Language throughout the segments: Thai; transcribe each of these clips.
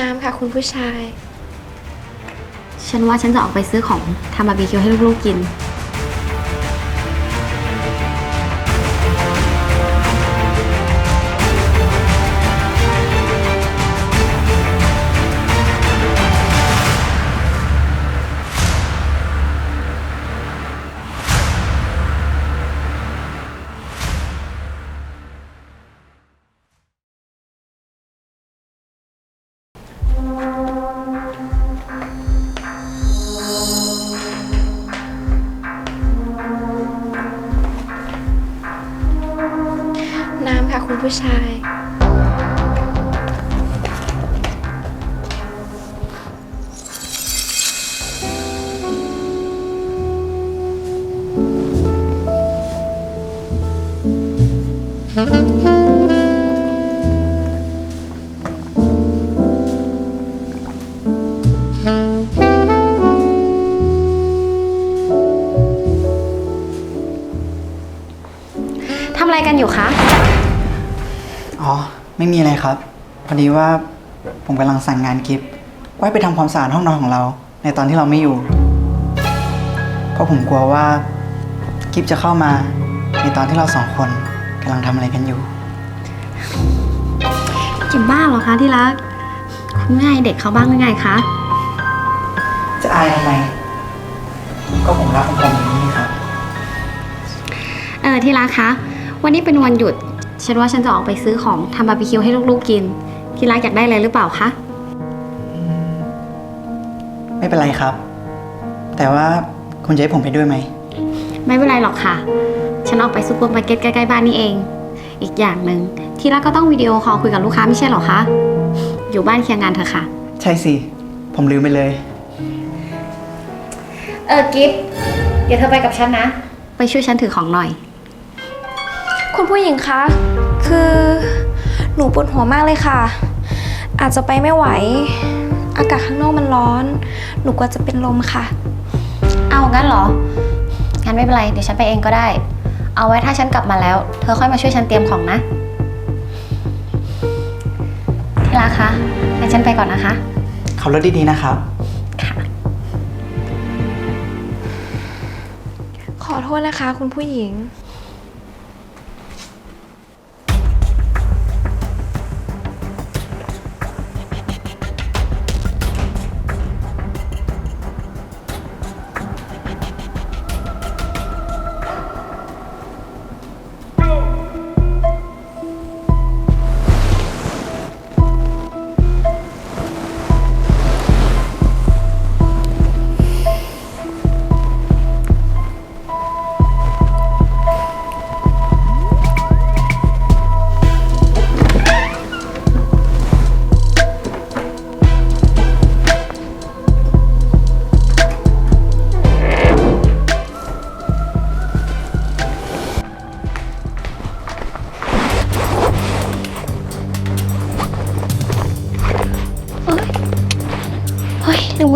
น้ำค่ะคุณผู้ชาย ฉันว่าฉันจะออกไปซื้อของทำบาร์บีคิวให้ลูกๆกิน ผู้ชาย ทำอะไรกันอยู่คะ อ๋อ ไม่มีอะไรครับ พอดีว่าผมกำลังสั่งงานกิฟต์ไว้ไปทำความสะอาดห้องนอนของเรา ในตอนที่เราไม่อยู่ เพราะผมกลัวว่ากิฟต์จะเข้ามา ในตอนที่เราสองคนกำลังทำอะไรกันอยู่กินบ้าเหรอคะที่รัก คุณไม่ให้เด็กเขาบ้างหรือไงคะ จะอายทำไม ก็ผมรักของผมอย่างนี้ครับ เออที่รักคะ วันนี้เป็นวันหยุด ฉันว่าฉันจะออกไปซื้อของทำบาร์บีคิวให้ลูกๆกิน ที่รักอยากได้อะไรหรือเปล่าคะ ไม่เป็นไรครับ แต่ว่าคุณจะให้ผมไปด้วยไหม ไม่เป็นไรหรอกค่ะ ฉันออกไปซูเปอร์มาร์เก็ตใกล้ๆบ้านนี่เอง อีกอย่างหนึ่งที่รักก็ต้องวิดีโอคอลคุยกับลูกค้าไม่ใช่หรอคะ อยู่บ้านเคลียร์งานเถอะค่ะ ใช่สิ ผมลืมไปเลย เออกิฟเดี๋ยวเธอไปกับฉันนะ ไปช่วยฉันถือของหน่อย คุณผู้หญิงคะ คือหนูปวดหัวมากเลยค่ะ อาจจะไปไม่ไหว อากาศข้างนอกมันร้อน หนูกลัวจะเป็นลมค่ะ เอางั้นเหรอ งั้นไม่เป็นไรเดี๋ยวฉันไปเองก็ได้ เอาไว้ถ้าฉันกลับมาแล้ว เธอค่อยมาช่วยฉันเตรียมของนะ ที่รักคะงั้นฉันไปก่อนนะคะ ขับรถดีๆนะครับ ค่ะ ขอโทษนะคะ คุณผู้หญิง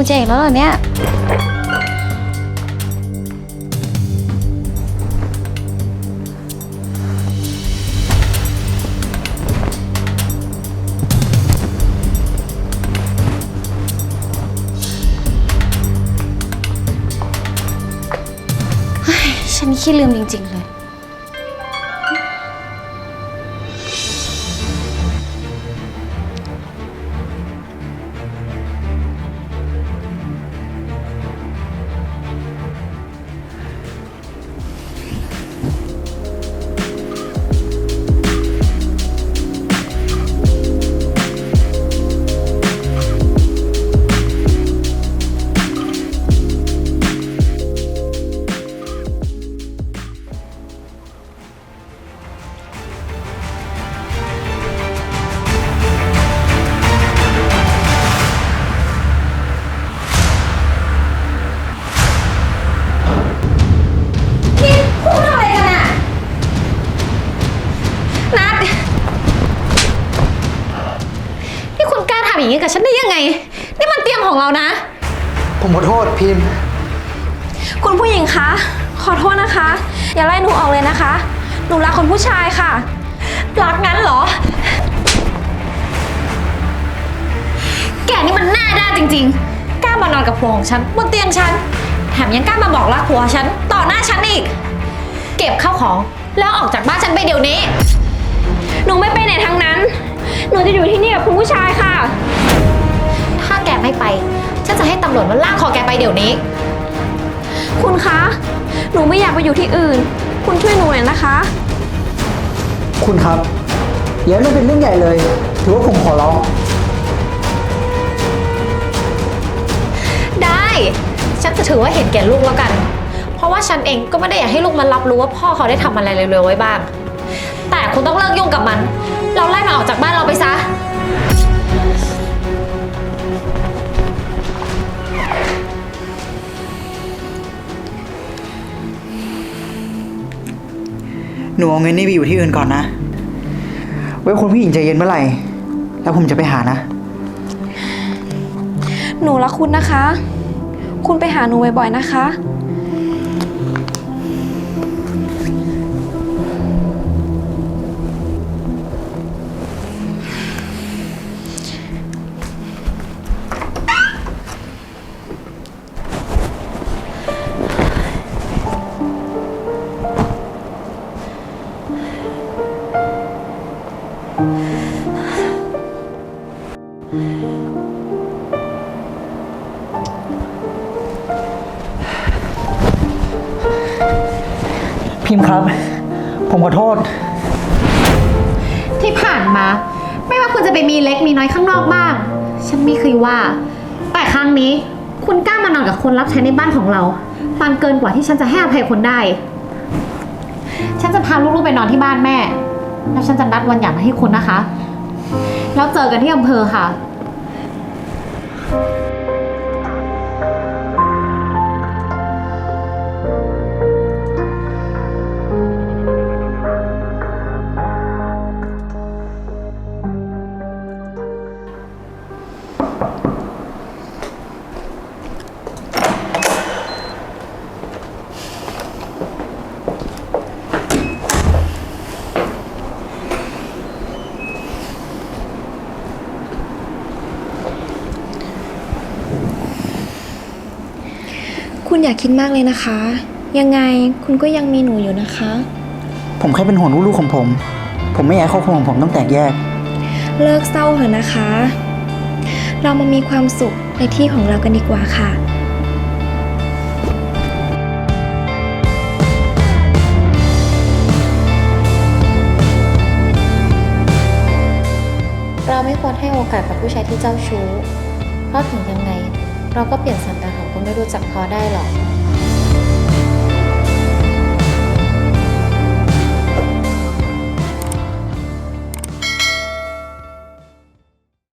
ฮ้ยลืมกุญแจกแล้วเหรอเนี่ย ฉันขี้ลืมจริง ๆ เลย อย่างนี้กับฉันได้ยังไง นี่มันเตรียมของเรานะ ผมขอโทษพิมพ์ คุณผู้หญิงคะ ขอโทษนะคะ อย่าไล่หนูออกเลยนะคะ หนูรักคนผู้ชายค่ะ รักงั้นเหรอจริง ๆ กล้ามานอนกับผัวของฉันบนเตียงฉัน แถมยังกล้ามาบอกรักผัวฉันต่อหน้าฉันอีก เก็บข้าวของแล้วออกจากบ้านฉันไปเดี๋ยวนี้ หนูไม่ไปไหนทั้งนั้น หนูจะอยู่ที่นี่กับคุณผู้ชายค่ะ ถ้าแกไม่ไป ฉันจะให้ตำรวจมาลากคอแกไปเดี๋ยวนี้ คุณคะ หนูไม่อยากไปอยู่ที่อื่น คุณช่วยหนูหน่อยนะคะ คุณครับอย่าให้มันเป็นเรื่องใหญ่เลย ถือว่าผมขอร้อง ได้ ฉันจะถือว่าเห็นแก่ลูกแล้วกัน เพราะว่าฉันเองก็ไม่ได้อยากให้ลูกมันรับรู้ว่าพ่อเขาได้ทำอะไรเร็วๆไว้บ้างแต่ คุณต้องเลิกยุ่งกับมัน เราไล่มันออกจากบ้านเราไปซะ หนูเอาเงินนี่ไปอยู่ที่อื่นก่อนนะ ไว้คนผู้หญิงใจเย็นเมื่อไหร่ แล้วผมจะไปหานะ หนูรักคุณนะคะ คุณไปหาหนูบ่อยๆนะคะ พิมพ์ครับ ผมขอโทษ ที่ผ่านมา ไม่ว่าคุณจะไปมีเล็กมีน้อยข้างนอกบ้าง ฉันไม่เคยว่า แต่ครั้งนี้คุณกล้ามานอนกับคนรับใช้ในบ้านของเรามันเกินกว่าที่ฉันจะให้อภัยคุณได้ ฉันจะพาลูกๆไปนอนที่บ้านแม่ แล้วฉันจะนัดวันหย่ามาให้คุณนะคะ แล้วเจอกันที่อำเภอค่ะ คุณอย่าคิดมากเลยนะคะ ยังไงคุณก็ยังมีหนูอยู่นะคะ ผมแค่เป็นห่วงลูกๆของผม ผมไม่อยากให้ครอบครัวของผมต้องแตกแยก เลิกเศร้าเถอะนะคะ เรามามีความสุขในที่ของเรากันดีกว่าค่ะ เราไม่ควรให้โอกาสกับผู้ชายที่เจ้าชู้ เพราะถึงยังไง เราก็เปลี่ยนสันดานของคนไม่รู้จักพอได้หรอก